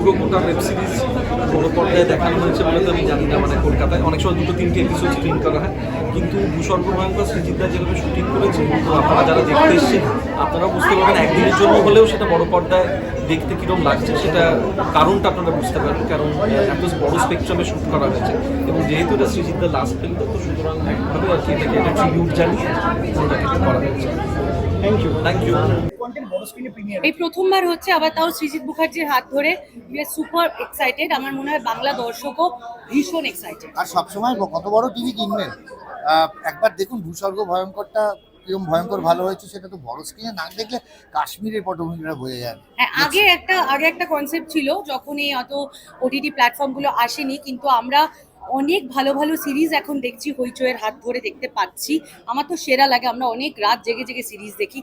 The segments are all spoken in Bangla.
পুরো গোটা ওয়েব সিরিজ বড় পর্দায় দেখানো হয়েছে বলে তো আমি জানি না মানে কলকাতায় অনেক সময় দুটো তিনটে এপিসোড স্ক্রিন করা হয়। কিন্তু ভূস্বর্গ ভয়ঙ্কর সৃজিতদা যেভাবে শুটিং করেছে তো আপনারা যারা দেখতে এসেছেন আপনারাও বুঝতে পারবেন একদিনের জন্য হলেও সেটা বড় পর্দায় দেখতে কীরকম লাগছে সেটা কারণটা আপনারা বুঝতে পারবেন কারণ এত বড় স্পেকট্রামে শ্যুট করা হয়েছে। এবং যেহেতু এটা সৃজিতদা লাস্ট ফিল্ম তো সুতরাং একভাবে আর কি এটাকে একটা ট্রিবিউট জানিয়ে করা হয়েছে। থ্যাংক ইউ থ্যাংক ইউ এই প্রথমবার হচ্ছে আবার তাও সৃজিত মুখার্জির হাত ধরে। উই আর সুপার এক্সাইটেড আমার মনে হয় বাংলা দর্শকও ভীষণ এক্সাইটেড আর সবসময় কত বড় টিভি কিনবেন? আহ, একবার দেখুন ভূস্বর্গ ভয়ঙ্করটা কিরম ভয়ঙ্কর ভালো হয়েছে সেটা তো বড় স্ক্রিনে না দেখলে কাশ্মীরের পটভূমিটা বোঝা যায়। হ্যাঁ আগে একটা আগে একটা কনসেপ্ট ছিল যখন এই অত ওটিটি প্ল্যাটফর্মগুলো আসেনি কিন্তু আমরা অনেক ভালো ভালো সিরিজ এখন দেখছি হইচইয়ের হাত ধরে দেখতে পাচ্ছি। আমার তো সেরা লাগে আমরা অনেক রাত জেগে জেগে সিরিজ দেখি।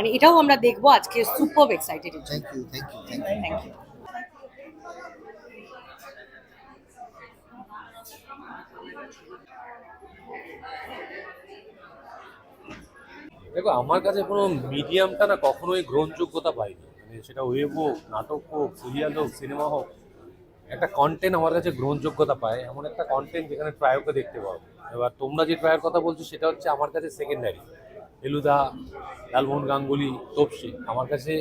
মানে এটাও আমরা দেখব আজকে super excited thank you thank you thank you thank you দেখো আমার কাছে কোনো মিডিয়ামটা না কখনোই গ্রহণযোগ্যতা পাইনি। মানে সেটা ওয়েব হোক নাটক হোক সিরিয়াল হোক সিনেমা হোক একটা কন্টেন্ট আমার কাছে গ্রহণযোগ্যতা পায়। এমন একটা কন্টেন্ট যেখানে ট্রায়োকে দেখতে পাবো। এবার তোমরা যে ট্রায়ের কথা বলছো সেটা হচ্ছে আমার কাছে সেকেন্ডারি ফেলুদা, লালমোহন গাঙ্গুলি, তপসি। আমার কাছে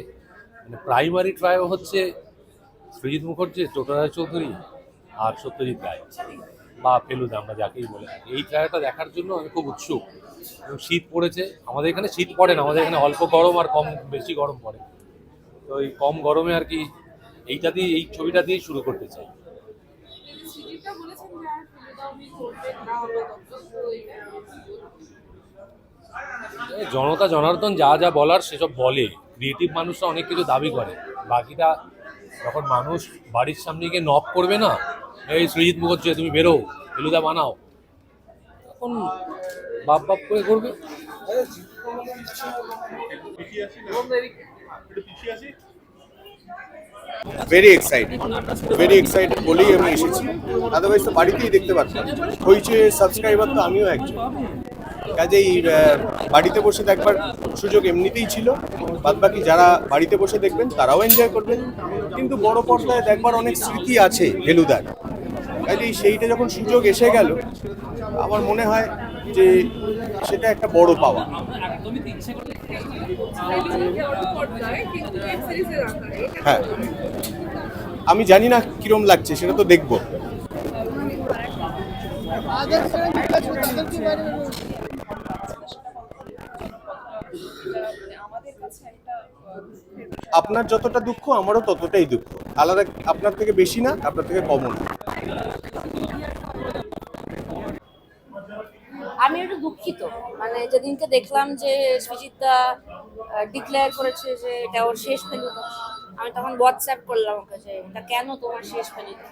মানে প্রাইমারি ট্রায়ও হচ্ছে সৃজিৎ মুখার্জি টোটা চৌধুরী আর সত্যজিৎ রায়। বা ফেলুদা, আমরা যাকেই বলে। এই ট্রায়ালটা দেখার জন্য আমি খুব উৎসুক। এবং শীত পড়েছে। আমাদের এখানে শীত পড়ে না, আমাদের এখানে অল্প গরম আর কম, বেশি গরম পড়ে। তো এই কম গরমে আর কি এইটা দিয়ে, এই ছবিটা দিয়েই শুরু করতে চাই। জনতা, জনার্দন, যা যা বলার সেসব বলে। ক্রিয়েটিভ মানুষরা অনেক কিছু দাবি করে। বাকিটা যখন মানুষ বাড়ির সামনে গিয়ে নক করবে না, এই সৃজিৎ মুখার্জি, তুমি বেরো, ফেলুদা বানাও, তখন বাপ বাপ করে করবে। ভেরি এক্সাইটেড ভেরি এক্সাইটেড বলেই আমি এসেছি। আদারওয়াইজ তো বাড়িতেই দেখতে পারতাম। হইচই সাবস্ক্রাইবার তো আমিও একজন। কাজেই বাড়িতে বসে দেখবার সুযোগ এমনিতেই ছিল। বাদবাকি যারা বাড়িতে বসে দেখবেন, তারাও এনজয় করবেন। কিন্তু বড় পর্দায় দেখবার অনেক স্মৃতি আছে ফেলুদার। কাজেই সেইটা যখন সুযোগ এসে গেল, আমার মনে হয় যে সেটা একটা বড় পাওয়া। হ্যাঁ। আমি জানি না কিরম লাগছে, সেটা তো দেখব। আপনার যতটা দুঃখ, আমারও ততটাই দুঃখ। আলাদা আপনার থেকে বেশি না, আপনার থেকে কমও না। আমি একটু দুঃখিত। মানে যেদিনকে দেখলাম যে সৃজিতদা ডিক্লেয়ার করেছে যে এটা ওর শেষ ফেলুদা আমি তখন হোয়াটসঅ্যাপ করলাম ওকে যে, এটা কেন তোমার শেষ ফেলুদা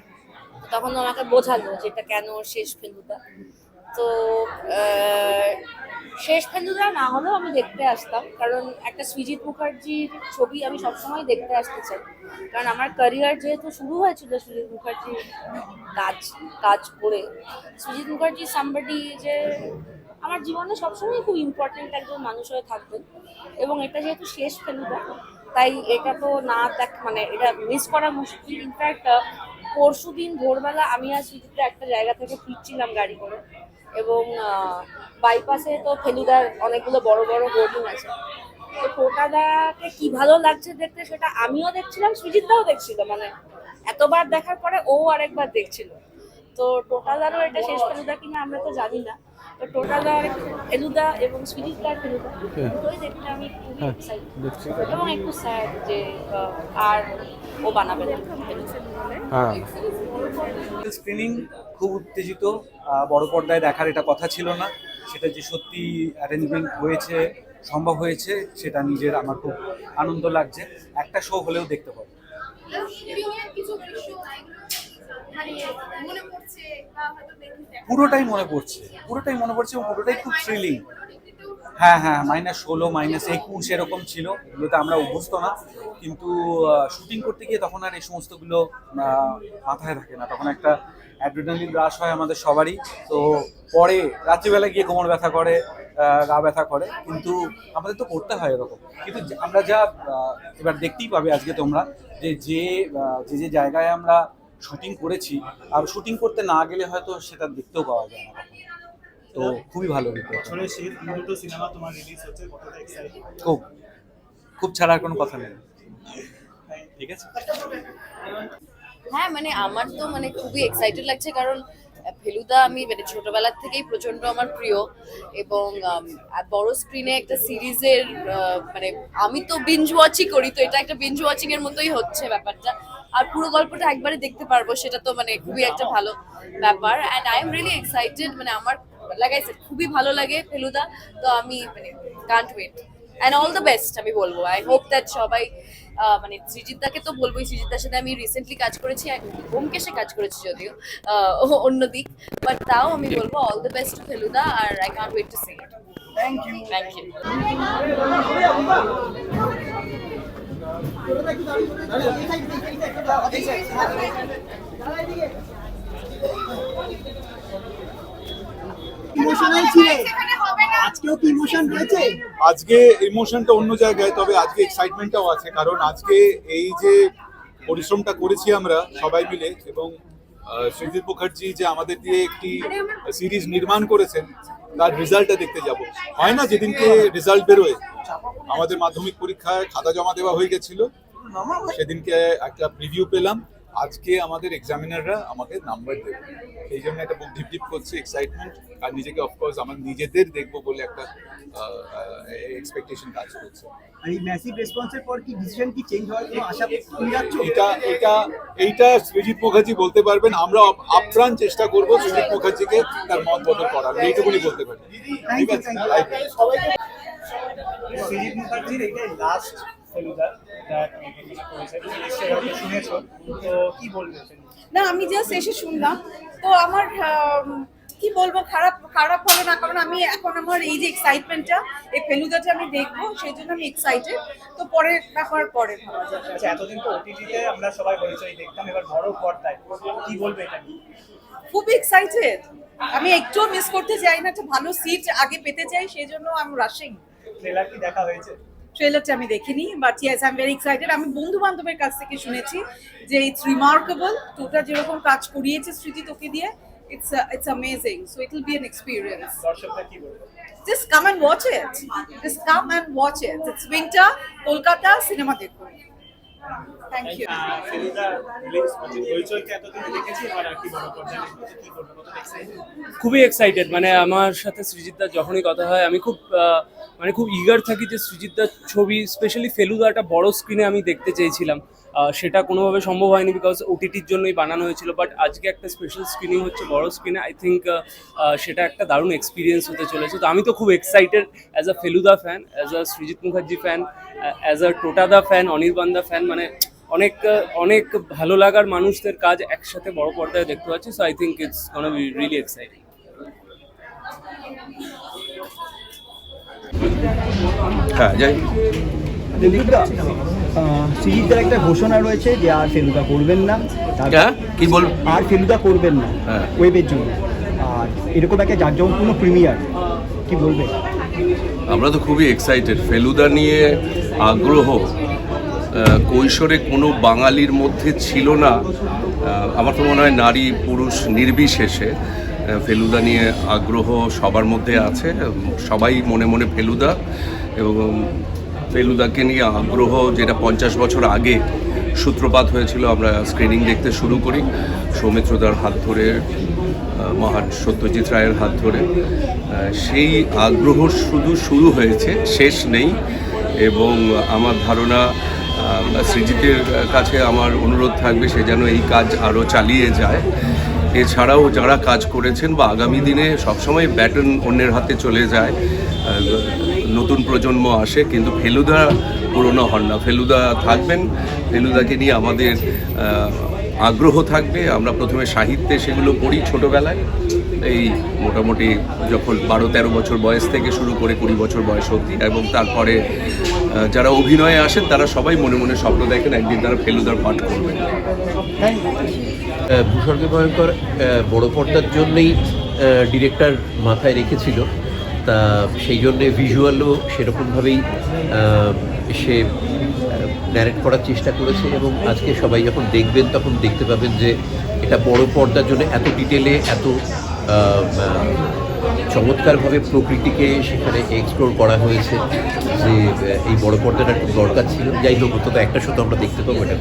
তখন আমাকে বোঝালো যে এটা কেন ওর শেষ ফেলুদা তো শেষ ফেলুদা না হলেও আমি দেখতে আসতাম। কারণ একটা সৃজিত মুখার্জির ছবি আমি সবসময় দেখতে আসতে চাই। কারণ আমার ক্যারিয়ার যেহেতু শুরু হয়েছিল সৃজিত মুখার্জির কাজ কাজ করে, সৃজিত মুখার্জি সামবাডি যে আমার জীবনে সবসময় খুব ইম্পর্টেন্ট একজন মানুষ হয়ে থাকবেন। এবং এটা যেহেতু শেষ ফেলুদা, তাই এটা তো না দেখ মানে এটা মিস করা মুশকিল। ইনফ্যাক্ট পরশু দিন ভোরবেলা আমি আর সৃজিতটা একটা জায়গা থেকে ফিরছিলাম গাড়ি করে। এবং বাইপাসে তো ফেলুদার অনেকগুলো বড় বড় হোর্ডিং আছে। তো টোটাদাকে কি ভালো লাগছে দেখতে সেটা আমিও দেখছিলাম সৃজিতদাও দেখছিল। মানে এতবার দেখার পরে ও আরেকবার দেখছিল। তো টোটাদারও এটা শেষ ফেলুদা কিনা আমরা তো জানি না। তো টোটাদার ফেলুদা এবং সৃজিতদার ফেলুদা দুটোই দেখতে আমি। এবং একটু স্যাড যে আহ, আর ও বানাবে না। স্ক্রিনিং খুব উত্তেজিত বড় পর্দায় দেখার এটা কথা ছিল না। সেটা যে সত্যি অ্যারেঞ্জমেন্ট হয়েছে সম্ভব হয়েছে সেটা নিজের আমার খুব আনন্দ লাগছে। একটা শো হলেও দেখতে পাবো। দেখে পুরোটাই মনে পড়ছে। পুরোটাই মনে পড়ছে এবং পুরোটাই খুব থ্রিলিং হ্যাঁ হ্যাঁ মাইনাস ষোলো মাইনাস একুশ এরকম ছিল। এগুলোতে আমরা অভ্যস্ত না। কিন্তু শুটিং করতে গিয়ে তখন আর এই সমস্তগুলো মাথায় থাকে না। তখন একটা অ্যাড্রিনালিন রাশ হয় আমাদের সবারই। তো পরে রাত্রিবেলা গিয়ে কোমর ব্যথা করে গা ব্যথা করে। কিন্তু আমাদের তো করতে হয় এরকম। কিন্তু আমরা যা এবার দেখতেই পাবে আজকে তোমরা যে যে যে যে জায়গায় আমরা শুটিং করেছি, আর শুটিং করতে না গেলে হয়তো সেটা দেখতেও পাওয়া যায় না। তো খুবই ভালো হতো বছরের শেষ দুটো সিনেমা তোমার রিলিজ হচ্ছে কতটা এক্সাইটেড খুব খুব ছাড়া কোনো কথা নেই। ঠিক আছে? হ্যাঁ মানে আমার তো মানে খুবই এক্সাইটেড লাগছে কারণ ফেলুদা আমি মানে ছোটবেলার থেকেই প্রচণ্ড আমার প্রিয় এবং বড় স্ক্রিনে একটা সিরিজের মানে আমি তো বিঞ্জ ওয়াচই করি তো এটা একটা বিঞ্জ ওয়াচিং এর মতোই হচ্ছে ব্যাপারটা। আর পুরো গল্পটা একবারে দেখতে পারব সেটা তো মানে খুবই একটা ভালো ব্যাপার। And I am really excited মানে আমার লাগাইছে খুবই ভালো লাগে ফেলুদা তো আমি মানে can't wait and all the best আমি বলব। আই হোপ দ্যাট সবাই আহ, মানে সৃজিতদাকে তো বলবোই সৃজিতদার সাথে আমি রিসেন্টলি কাজ করেছি হোমকেশে কাজ করেছি যদিও অন্য দিক। বাট তাও আমি বলব all the best to Feluda R I can't wait to see it thank you thank you emotional আজকেও কি ইমোশন রয়েছে? আজকে ইমোশনটা অন্য জায়গায় তবে আজকে এক্সাইটমেন্টটাও আছে কারণ আজকে এই যে পরিশ্রমটা করেছি আমরা সবাই মিলে এবং সৃজিত মুখার্জি যে আমাদের দিয়ে একটি সিরিজ নির্মাণ করেছেন তার রেজাল্টটা দেখতে যাব। হয় না যেদিনকে রেজাল্ট বেরোয়? আমাদের মাধ্যমিক পরীক্ষায় খাতা জমা দেওয়া হয়ে গেছিল। সেদিনকে একটা প্রিভিউ পেলাম। আজকে আমাদের এক্সামিনাররা আমাকে নাম্বার দেবে। সেই জন্য একটা বুক ঢিপ ঢিপ করছে এক্সাইটমেন্ট আর নিজেকে অফকোর্স আমার নিজেদের দেখব বলে একটা এক্সপেকটেশন কাজ করছে। আর এই ম্যাসিভ রেসপন্সের পর কি ডিসিশন কি চেঞ্জ হওয়ার কোনো আশা এটা এটা এইটা সৃজিত মুখার্জি বলতে পারবেন। আমরা আপ্রাণ চেষ্টা করব সৃজিত মুখার্জিকে তার মত বদল করার। এইটুকুনি বলতে পারি। ঠিক আছে? সৃজিত মুখার্জির এটাই লাস্ট শুনেছো। তো কি বলবে না আমি জাস্ট এসে শুনলাম। তো আমার কি বলব খারাপ খারাপ হবে না কারণ আমি এখন আমার এই যে এক্সাইটমেন্টটা এই ফেলুদাটা আমি দেখব সেই জন্য আমি এক্সাইটেড তো পরে ব্যাপার পরে ভাবা যাবে। আচ্ছা এতদিন তো ওটিটিতে আমরা সবাই হইচই দেখতাম এবার বড় পর্দায়। কি বলবে এটা খুব এক্সাইটেড আমি একটুও মিস করতে চাই না একটা ভালো সিট আগে পেতে চাই সেই জন্য আমি রাশিং ট্রেলার কি দেখা হয়েছে? ট্রেলারটা আমি দেখিনি but yes I am very excited আমি বন্ধু বান্ধবের কাছ থেকে শুনেছি যে ইটস রিমার্কেবল তোটা যেরকম কাজ করিয়েছে স্মৃতি তোকে দিয়ে it's it's amazing so it will be an experience just come বলবে? Just come and watch it. Just come and watch it. It's winter, Kolkata, cinema দেখুন। খুবই এক্সাইটেড মানে আমার সাথে সৃজিতদার যখনই কথা হয় আমি খুব মানে খুব ইগার থাকি যে সৃজিতদার ছবি স্পেশালি ফেলুদাটা বড় স্ক্রিনে আমি দেখতে চেয়েছিলাম। সেটা কোনোভাবে সম্ভব হয়নি বিকজ ওটিটির জন্যই বানানো হয়েছিল বাট আজকে একটা স্পেশাল স্ক্রিনিং হচ্ছে বড় স্ক্রিনে আই থিঙ্ক সেটা একটা দারুণ এক্সপিরিয়েন্স হতে চলেছে। তো আমি তো খুব excited as a Feluda fan as a Srijit Mukherjee fan as a টোটাদা fan অনির্বাণদা ফ্যান মানে অনেক অনেক ভালো লাগার মানুষদের কাজ একসাথে বড় পর্দায় দেখতে পাচ্ছি so I think it's gonna be really exciting হ্যাঁ যাই সৃজিতের একটা ঘোষণা রয়েছে যে আর ফেলুদা করবেন না। হ্যাঁ? কি বল আর ফেলুদা করবেন না হ্যাঁ। ওয়েবের জন্য। আর এরকম একটা জাঁকজমকপূর্ণ প্রিমিয়ার কি বলবে? আমরা তো খুবই এক্সাইটেড ফেলুদা নিয়ে আগ্রহ কৈশোরে কোনো বাঙালির মধ্যে ছিল না। আমার তো মনে হয় নারী, পুরুষ নির্বিশেষে ফেলুদা নিয়ে আগ্রহ সবার মধ্যে আছে। সবাই মনে মনে ফেলুদা এবং ফেলুদাকে নিয়ে আগ্রহ যেটা পঞ্চাশ বছর আগে সূত্রপাত হয়েছিল, আমরা স্ক্রিনিং দেখতে শুরু করি। সৌমিত্রদার হাত ধরে মহান সত্যজিৎ রায়ের হাত ধরে। সেই আগ্রহ শুধু শুরু হয়েছে, শেষ নেই। এবং আমার ধারণা সৃজিতের কাছে আমার অনুরোধ থাকবে সে যেন এই কাজ আরও চালিয়ে যায়। এছাড়াও যারা কাজ করেছেন বা আগামী দিনে সবসময় ব্যাটন অন্যের হাতে চলে যায় নতুন প্রজন্ম আসে, কিন্তু ফেলুদা পুরনো হন না। ফেলুদা থাকবেন, ফেলুদাকে নিয়ে আমাদের আগ্রহ থাকবে। আমরা প্রথমে সাহিত্যে সেগুলো পড়ি ছোটোবেলায়। এই মোটামুটি যখন বারো তেরো বছর বয়স থেকে শুরু করে কুড়ি বছর বয়স অবধি, এবং তারপরে যারা অভিনয়ে আসেন, তারা সবাই মনে মনে স্বপ্ন দেখেন একদিন তারা ফেলুদার পাঠ করবেন। ভূস্বর্গে ভয়ঙ্কর বড় পর্দার জন্যই ডিরেক্টর মাথায় রেখেছিল। তা সেই জন্যে ভিজুয়ালও সেরকমভাবেই সে ন্যারেট করার চেষ্টা করেছে এবং আজকে সবাই যখন দেখবেন, তখন দেখতে পাবেন যে এটা বড় পর্দার জন্য এত ডিটেলে এত চমৎকারভাবে প্রকৃতিকে সেখানে এক্সপ্লোর করা হয়েছে যে এই বড় পর্দাটা খুব দরকার ছিল। যাই হোক, অন্তত একটা শুধু আমরা দেখতে পাবো এটা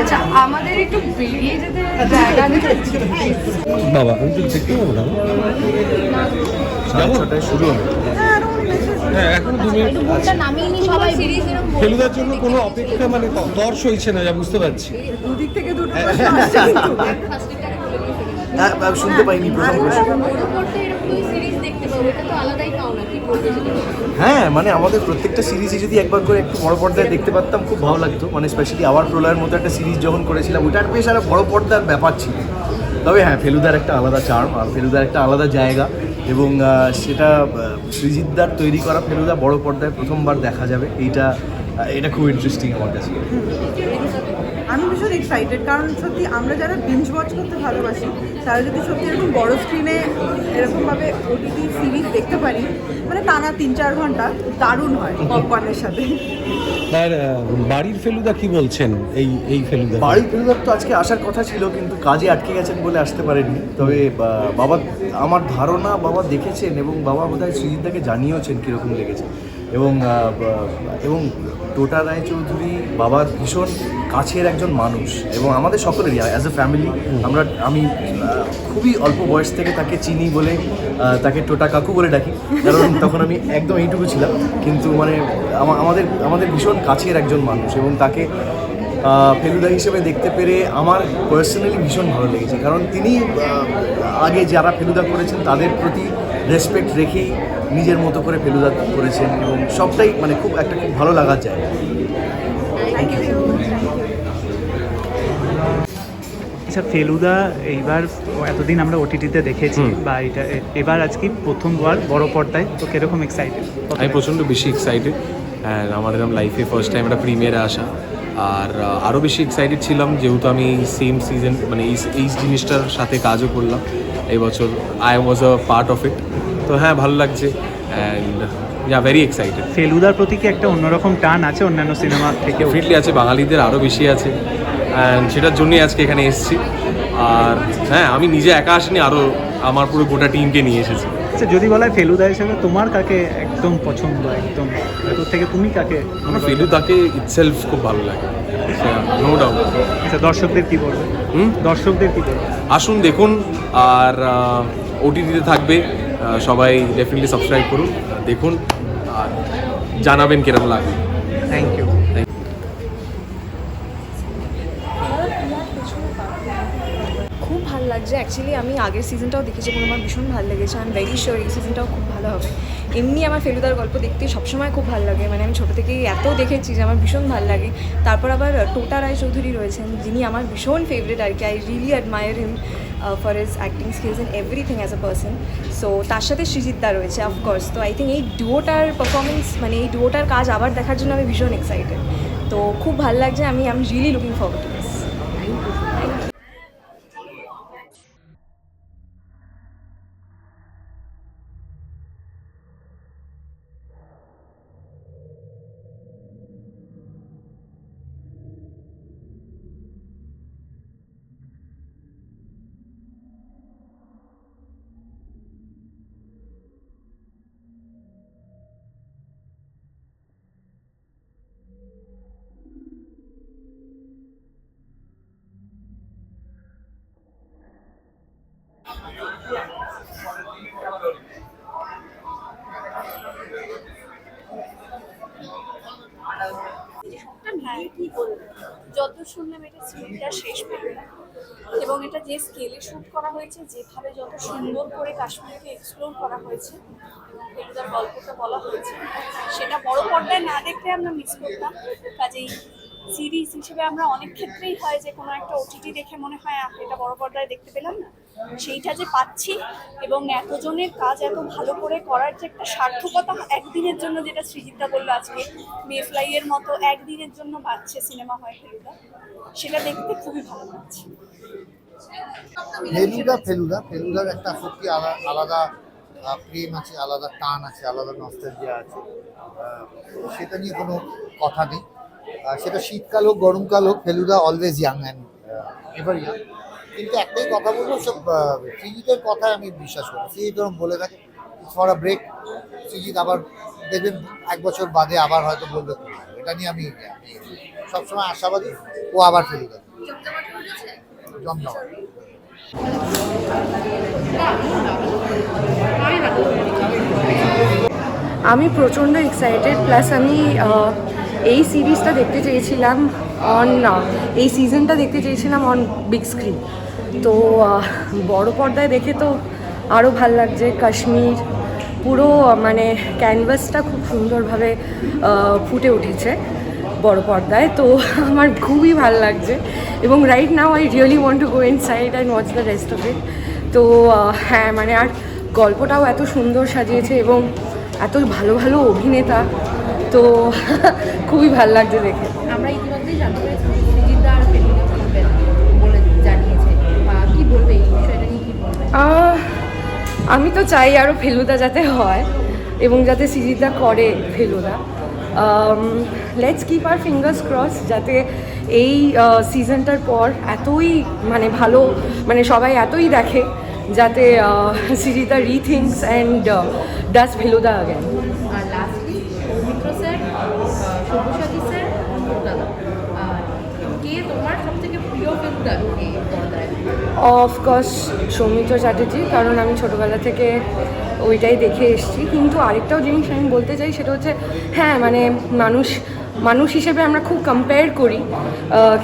আচ্ছা আমাদের একটু বেরিয়ে যেতে জায়গা বাবা আমি তো দেখতে পাবো না। শুরু হবে। হ্যাঁ ফেলুদার জন্য কোনো অপেক্ষা মানে দর্শ হইছে না যা বুঝতে পারছি। দুদিক থেকে দুটো শুনতে পাইনি প্রথম। দেখতে পাবো এটা তো আলাদাই পাওনা। কি বলতে হ্যাঁ মানে আমাদের প্রত্যেকটা সিরিজই যদি একবার করে একটু বড় পর্দায় দেখতে পারতাম, খুব ভালো লাগতো। মানে স্পেশালি আওয়ার প্রলয়ের মতো একটা সিরিজ যখন করেছিলাম ওটার বেশ একটা বড় পর্দার ব্যাপার ছিল। তবে হ্যাঁ ফেলুদার একটা আলাদা চার্ম আর ফেলুদার একটা আলাদা জায়গা এবং সেটা সৃজিতদার তৈরি করা ফেলুদা বড় পর্দায় প্রথমবার দেখা যাবে। এইটা এটা খুব ইন্টারেস্টিং আমার কাছে। আমি ভীষণ এক্সাইটেড কারণ সত্যি আমরা যারা বিঞ্জ ওয়াচ করতে ভালোবাসি তারা যদি সত্যি এরকম বড় স্ক্রিনে এরকমভাবে ওটিটি সিরিজ দেখতে পারি মানে টানা তিন চার ঘণ্টা দারুণ হয় পপকর্নের সাথে। আর বাড়ির ফেলুদা কি বলছেন? এই এই ফেলুদা। বাড়ি ফেলুদার তো আজকে আসার কথা ছিল কিন্তু কাজে আটকে গেছেন বলে আসতে পারেননি। তবে বাবা আমার ধারণা বাবা দেখেছেন এবং বাবা বোধহয় সৃজিতদাকে জানিয়েওছেন কীরকম লেগেছে। এবং এবং টোটা রায়চৌধুরী বাবার ভীষণ কাছের একজন মানুষ এবং আমাদের সকলেরই অ্যাজ এ ফ্যামিলি আমরা আমি খুবই অল্প বয়স থেকে তাকে চিনি বলে তাকে টোটা কাকু বলে ডাকি। কারণ তখন আমি একদম এইটুকু ছিলাম। কিন্তু মানে আমাদের আমাদের ভীষণ কাছের একজন মানুষ এবং তাকে ফেলুদা হিসেবে দেখতে পেরে আমার পার্সোনালি ভীষণ ভালো লেগেছে। কারণ তিনি আগে যারা ফেলুদা করেছেন তাদের প্রতি রেসপেক্ট রেখেই নিজের মতো করে ফেলুদা করেছেন এবং সবটাই মানে খুব একটা খুব ভালো লাগা যায় থ্যাংক ইউ আচ্ছা ফেলুদা এইবার এতদিন আমরা ওটিটিতে দেখেছি বা এটা এবার আজকে প্রথমবার বড় পর্দায়? তো কীরকম এক্সাইটেড আমি প্রচণ্ড বেশি এক্সাইটেড অ্যান্ড আমার এরকম লাইফে ফার্স্ট টাইম একটা প্রিমিয়ারে আসা আর আরও বেশি এক্সাইটেড ছিলাম যেহেতু আমি সেম সিজন মানে এই এই জিনিসটার সাথে কাজও করলাম এই বছর I was a part of it তো হ্যাঁ ভালো লাগছে। অ্যান্ড ইয়া ভেরি এক্সাইটেড ফেলুদার প্রতি কি একটা অন্যরকম টান আছে অন্যান্য সিনেমা থেকে? ডেফিনেটলি আছে বাঙালিদের আরও বেশি আছে। অ্যান্ড সেটার জন্যই আজকে এখানে এসেছি। আর হ্যাঁ আমি নিজে একা আসিনি আরও আমার পুরো গোটা টিমকে নিয়ে এসেছি। আচ্ছা যদি বলা হয় ফেলুদা হিসেবে তোমার কাকে একদম পছন্দ একদম? তোর থেকে তুমি কাকে আমার ফেলু তাকে ইটসেলফ খুব ভালো লাগে। নো ডাউট আচ্ছা দর্শকদের কি বলবে? হুম? দর্শকদের কি বলবে? আসুন দেখুন। আর ওটিটিতে থাকবে। সবাই ডেফিনেটলি সাবস্ক্রাইব করুন দেখুন আর জানাবেন কীরকম লাগে। থ্যাংক ইউ খুব ভালো লাগছে। অ্যাকচুয়ালি আমি আগের সিজনটাও দেখেছি এবং আমার ভীষণ ভালো লেগেছে। আই এম ভেরি শিওর এই সিজনটাও খুব ভালো হবে। এমনি আমার ফেলুদার গল্প দেখতে সবসময় খুব ভালো লাগে। মানে আমি ছোটো থেকেই এত দেখেছি যে আমার ভীষণ ভালো লাগে। তারপর আবার টোটা রায় চৌধুরী রয়েছেন যিনি আমার ভীষণ ফেভারিট আর কি। I really admire him for his acting skills in everything as a person so তার সাথে সৃজিতদা রয়েছে অফকোর্স তো আই থিঙ্ক এই ডুয়োটার পারফরমেন্স মানে এই ডুয়োটার কাজ আবার দেখার জন্য আমি ভীষণ এক্সাইটেড তো, খুব ভালো লাগছে, আমি I am really looking forward to যে স্কেলে শুট করা হয়েছে, যেভাবে যত সুন্দর করে কাশ্মীরকে এক্সপ্লোর করা হয়েছে ফেলুদার গল্পটা বলা হয়েছে, সেটা বড় পর্দায় না দেখলে আমরা মিস করতাম। কাজেই সিরিজ হিসেবে আমরা অনেক ক্ষেত্রেই হয় যে, কোনো একটা ওটিটি দেখে মনে হয় এটা বড় পর্দায় দেখতে পেলাম না। সেইটা যে পাচ্ছি এবং এতজনের কাজ এত ভালো করে করার যে একটা সার্থকতা একদিনের জন্য যেটা সৃজিতা বলল আজকে মেফ্লাইয়ের মতো একদিনের জন্য পাচ্ছে সিনেমা হয় ফেলুদা, সেটা দেখতে খুবই ভালো লাগছে। ফেলুদা ফেলুদা, ফেলুদার একটা সত্যি আলা- আলাদা প্রেম আছে, আলাদা টান আছে, আলাদা নস্টালজিয়া আছে। সেটা নিয়ে কোনো কথা নেই। সেটা শীতকাল হোক, গরমকাল হোক, Feluda always young and ever young কিন্তু একটাই কথা বলব, সব সৃজিতের কথায় আমি বিশ্বাস করি। সৃজিত ওরকম বলে থাকে ফর আ ব্রেক সৃজিত আবার দেখবেন, এক বছর বাদে আবার হয়তো বলবে, এটা নিয়ে আমি সবসময় আশাবাদী, ও আবার ফেলুদা। আমি প্রচণ্ড এক্সাইটেড প্লাস আমি এই সিরিজটা দেখতে চেয়েছিলাম অন এই সিজনটা দেখতে চেয়েছিলাম অন বিগ স্ক্রিন তো বড় পর্দায় দেখে তো আরও ভালো লাগছে। কাশ্মীর, পুরো মানে ক্যানভাসটা খুব সুন্দরভাবে ফুটে উঠেছে। বড় পর্দায় তো আমার খুবই ভালো লাগছে। এবং right now I really want to go inside and watch the rest of it তো হ্যাঁ মানে আর গল্পটাও এত সুন্দর সাজিয়েছে এবং এত ভালো ভালো অভিনেতা তো খুবই ভালো লাগছে দেখে। আমরা ইতিমধ্যেই জানতে পেরেছি আমি তো চাই আরও ফেলুদা যাতে হয় এবং যাতে সিজিদা করে Feluda. Let's keep our fingers cross যাতে এই সিজনটার পর এতই মানে ভালো মানে সবাই এতই দেখে যাতে সিজিদা রিথিংস অ্যান্ড ডাস কে পর্দায় অফকোর্স সৌমিত্র চ্যাটার্জি কারণ আমি ছোটোবেলা থেকে ওইটাই দেখে এসেছি। কিন্তু আরেকটাও জিনিস আমি বলতে চাই, সেটা হচ্ছে হ্যাঁ মানে মানুষ মানুষ হিসেবে আমরা খুব কম্পেয়ার করি।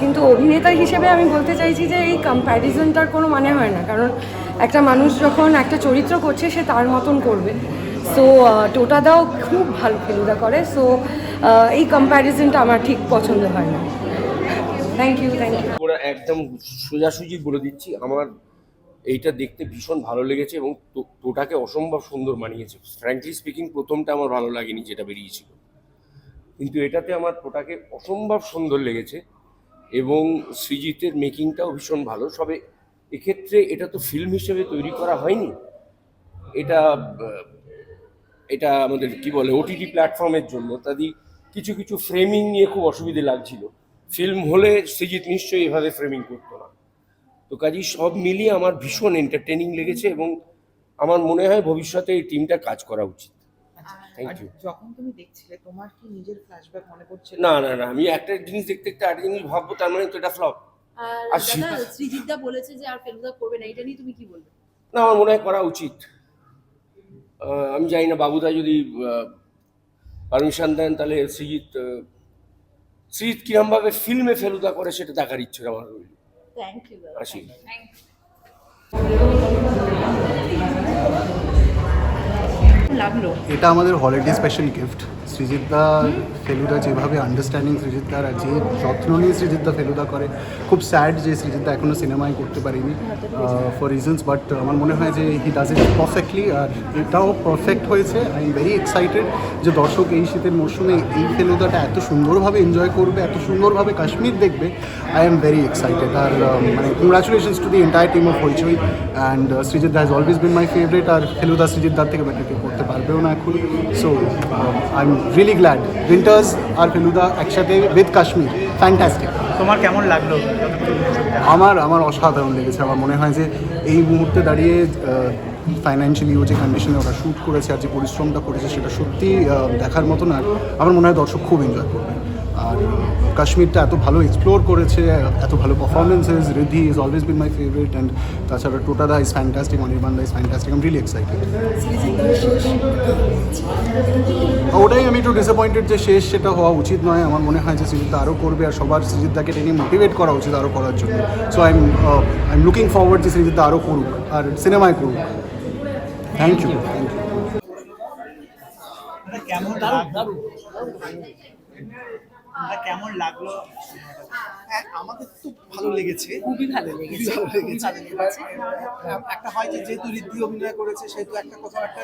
কিন্তু অভিনেতা হিসেবে আমি বলতে চাইছি যে এই কম্প্যারিজনটার কোনো মানে হয় না। কারণ একটা মানুষ যখন একটা চরিত্র করছে, সে তার মতন করবে। সো টোটা দাও খুব ভালো ফেলুদা করে। সো এই কম্প্যারিজনটা আমার ঠিক পছন্দ হয় না। থ্যাংক ইউ থ্যাংক ইউ একদম সোজাসুজি বলে দিচ্ছি, আমার এইটা দেখতে ভীষণ ভালো লেগেছে এবং তোটাকে অসম্ভব সুন্দর মানিয়েছে ফ্র্যাঙ্কলি স্পিকিং প্রথমটা আমার ভালো লাগেনি যেটা বেরিয়েছিল। কিন্তু এটাতে আমার তোটাকে অসম্ভব সুন্দর লেগেছে এবং সৃজিতের মেকিংটাও ভীষণ ভালো। সবে এক্ষেত্রে এটা তো ফিল্ম হিসেবে তৈরি করা হয়নি। এটা এটা আমাদের কি বলে ওটিটি প্ল্যাটফর্মের জন্য। তাদের কিছু কিছু ফ্রেমিং নিয়ে খুব অসুবিধে লাগছিল। ফিল্ম হলে সৃজিত নিশ্চয়ই এভাবে ফ্রেমিং করতো না। তো কাজেই সব মিলিয়ে আমার ভীষণ এন্টারটেনিং লেগেছে এবং আমার মনে হয় ভবিষ্যতে এই টিমটা কাজ করা উচিত। যখন তুমি দেখছিলে তোমার কি নিজের ফ্ল্যাশব্যাক মনে পড়ছে? না না না আমি একটা জিনিস দেখতে দেখতে আরেকটা জিনিস ভাববো তার মানে তো এটা ফ্লপ আর দাদা সৃজিতদা বলেছে যে আর ফেলুদা করবে না এটা নিয়ে তুমি কি বলবে? না আমার মনে হয় করা উচিত। আমি জানি না বাবুদা যদি পারমিশন দেন তাহলে শ্রীজিৎ শ্রীজিৎ কিরমভাবে ফিল্মে ফেলুদা করে সেটা দেখার ইচ্ছে আমার রইল। থ্যাংক ইউ দাদা আসি লাগল এটা আমাদের হলিডে স্পেশাল গিফট সৃজিতদা ফেলুদা যেভাবে আন্ডারস্ট্যান্ডিং সৃজিতদার আর যে যত্ন নিয়ে সৃজিতদা ফেলুদা করে খুব স্যাড যে সৃজিতদা এখনও সিনেমায় করতে পারিনি ফর রিজনস বাট আমার মনে হয় যে হি ডাজ ইট পারফেক্টলি আর এটাও পারফেক্ট হয়েছে। আই এম ভেরি এক্সাইটেড যে দর্শক এই শীতের মরশুমে এই ফেলুদাটা এত সুন্দরভাবে এনজয় করবে এত সুন্দরভাবে কাশ্মীর দেখবে। আই এম ভেরি এক্সাইটেড আর um, মানে congratulations to the entire team of Hoichoi and Srijit has always been my favourite আর ফেলুদা সৃজিত দার থেকে বেটার করতে পারবেও না এখন so I am really glad winters আর ফেলুদা একসাথে উইথ কাশ্মীর ফ্যান্টাস্টিক তোমার কেমন লাগল? আমার আমার অসাধারণ লেগেছে। আমার মনে হয় যে এই মুহূর্তে দাঁড়িয়ে ফাইন্যান্সিয়ালি ও যে কন্ডিশনে ওরা শ্যুট করেছে আর যে পরিশ্রমটা করেছে সেটা সত্যি দেখার মতন আর আমার মনে হয় দর্শক খুব এনজয় করবে। আর কাশ্মীরটা এত ভালো এক্সপ্লোর করেছে, এত ভালো performances Riddhi is always been my favourite and তাছাড়া টোটাদা is fantastic Anirban da is fantastic I'm really excited ওটাই আমি একটু ডিসঅ্যাপয়েন্টেড যে শেষ সেটা হওয়া উচিত নয়, আমার মনে হয় যে সৃজিতদা আরও করবে আর সবার সৃজিতদাকে টেনে মোটিভেট করা উচিত আরও করার জন্য। So I am I am looking forward যে সৃজিতদা আরও করুক আর সিনেমায় করুক। থ্যাংক ইউ থ্যাংক ইউ কেমন? লাগল কেমন লাগল? হ্যাঁ আমাদের তো ভালো লেগেছে। খুবই ভালো লেগেছে ভালো এবার একটা হয় যে যেহেতু ঋদ্ধি অভিনয় করেছে সেহেতু একটা কোথাও একটা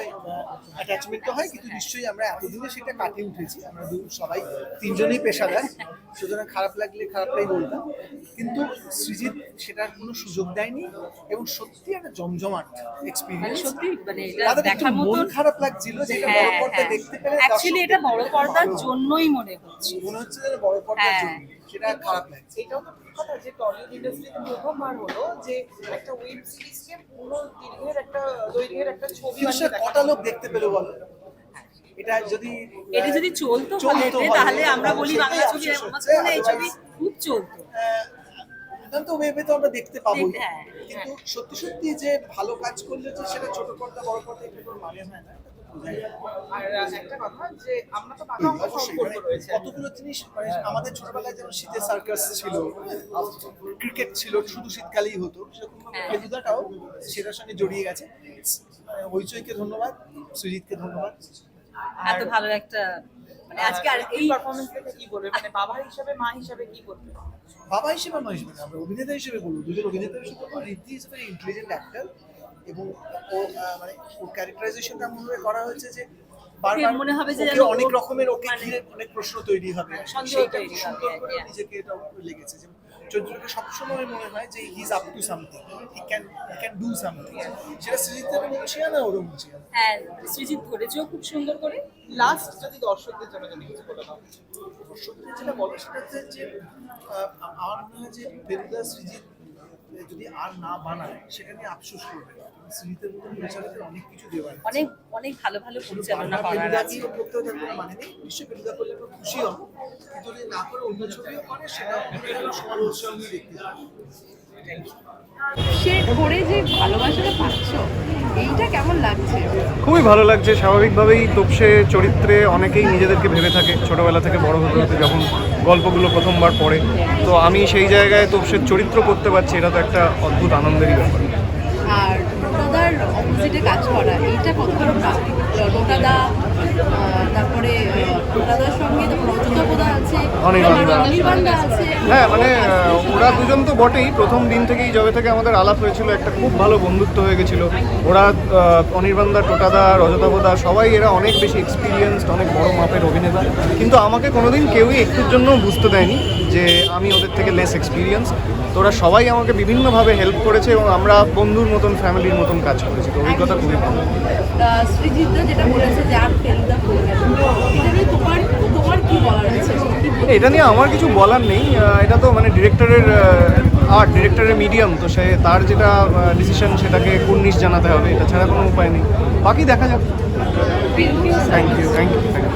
অ্যাটাচমেন্ট তো হয় কিন্তু নিশ্চয়ই আমরা এতদিনে সেটা কাটিয়ে উঠেছি। আমরা দু- সবাই তিনজনেই পেশাদার সুতরাং খারাপ লাগলে খারাপটাই বলতাম। কিন্তু সৃজিত সেটার কোনো সুযোগ দেয়নি এবং সত্যি একটা জমজমাট এক্সপিরিয়েন্স মানে সত্যি মানে এটা দেখার মন খারাপ লাগছিল যে এটা হ্যাঁ, বড় পর্দায় হ্যাঁ। দেখতে পেলে Actually এটা বড় পর্দার জন্যই মনে হচ্ছে। মনে হচ্ছে বড় পর্দার হ্যাঁ। জন্য সেটা খারাপ লাগছে। এটাও তো ঠিক কথা যে টলিউড ইন্ডাস্ট্রিতে প্রথমবার হলো যে একটা ওয়েব সিরিজকে পুরো দীর্ঘের একটা দৈর্ঘ্যের একটা ছবি কিন্তু সে বানিয়ে কটা লোক দেখতে পেল বলো? এটা যদি এটা যদি চলতো চলতো হলে হলে, তাহলে আমরা বলি বাংলা ছবি আফসোস আমার হচ্ছে, হয় এই ছবি খুব চলতো। এটা তো ওয়েবে তো আমরা দেখতে পাবো হ্যাঁ, কিন্তু সত্যি সত্যি যে ভালো কাজ করলে যে সেটা ছোট পর্দা বড় পর্দা এটা কোনো মানে হয় না। আর একটা কথা যে আমরা তো বাংলা সম্পর্ক মানে রয়েছে। কতগুলো জিনিস মানে আমাদের ছোটবেলায় যেমন শীতের সার্কাস ছিল ক্রিকেট ছিল শুধু শীতকালেই হতো সেরকম ফেলুদাটাও সেটার সঙ্গে জড়িয়ে গেছে। হইচইকে ধন্যবাদ সুজিতকে ধন্যবাদ। এত ভালো একটা মানে আজকে আর এই পারফরমেন্স দেখে কি বলবে? মানে বাবা হিসাবে মা হিসাবে কি বলবে? বাবা হিসেবে নয় হিসেবে আমরা অভিনেতা হিসেবে বলব। দুজন অভিনেতা হিসেবে বলব Riddhi is very intelligent actor এবং ও মানে ওর ক্যারেক্টারাইজেশনটা করা হয়েছে যে বারবার মনে হবে যে অনেক রকমের ওকে মানে ঘিরে অনেক প্রশ্ন তৈরি হবে। হবে, সুন্দর করে নিজেকে এটা লেগেছে যে চরিত্রকে সবসময় মনে হয় যে he is up to something he can he can do something সেটা সৃজিতের মুন্সিয়া না ওরম হ্যাঁ সৃজিত করেছেও খুব সুন্দর করে। লাস্ট যদি দর্শকদের জন্য যদি কিছু বলে দাও দর্শকদের যেটা বলো সেটা হচ্ছে যে আমার মনে হয় যে বেরুদা সৃজিত যদি আর না বানায় সেখানে আফসোস করবে। মতন পরিচালকের অনেক কিছু দেওয়া। অনেক অনেক ভালো ভালো পরিচালনা করার আছে। তার মানে নেই। নিশ্চয়ই করলে আমরা খুশি হব। কিন্তু যদি না করে অন্য ছবিও করে সেটা সমালোচনা সঙ্গে দেখতে থ্যাংক ইউ সে করে যে ভালোবাসাটা পাচ্ছ এইটা কেমন লাগছে? খুবই ভালো লাগছে। স্বাভাবিকভাবেই তোপসে চরিত্রে অনেকেই নিজেদেরকে ভেবে থাকে। ছোটবেলা থেকে বড় হতে হতে যখন গল্পগুলো প্রথমবার পড়ে। তো আমি সেই জায়গায় তোপসের চরিত্র করতে পারছি এটা তো একটা অদ্ভুত আনন্দেরই ব্যাপার। আর টোটাদার অপোজিটে কাজ করা এইটা কতটা টোটাদা তারপরে টোটাদার সঙ্গে তারপর রজতাপদা আছে অনির্বাণ দা। অনির্বাণ দা আছে। হ্যাঁ মানে ওরা দুজন তো বটেই। প্রথম দিন থেকেই যবে থেকে আমাদের আলাপ হয়েছিল একটা খুব ভালো বন্ধুত্ব হয়ে গেছিল। ওরা অনির্বাণদা টোটাদা রজতাবদা সবাই এরা অনেক বেশি এক্সপিরিয়েন্সড অনেক বড় মাপের অভিনেতা। কিন্তু আমাকে কোনোদিন কেউই একটুর জন্য বুঝতে দেয়নি যে আমি ওদের থেকে লেস এক্সপিরিয়েন্স তো ওরা সবাই আমাকে বিভিন্নভাবে হেল্প করেছে এবং আমরা বন্ধুর মতন ফ্যামিলির মতন কাজ করেছি। তো অভিজ্ঞতা খুবই ভালো। যেটা বলেছে যে আর। এটা নিয়ে আমার কিছু বলার নেই। এটা তো মানে ডিরেক্টরের আর্ট ডিরেক্টরের মিডিয়াম তো সে তার যেটা ডিসিশন সেটাকে কুর্নিশ জানাতে হবে, এটা ছাড়া কোনো উপায় নেই। বাকি দেখা যাক। Thank you thank you thank you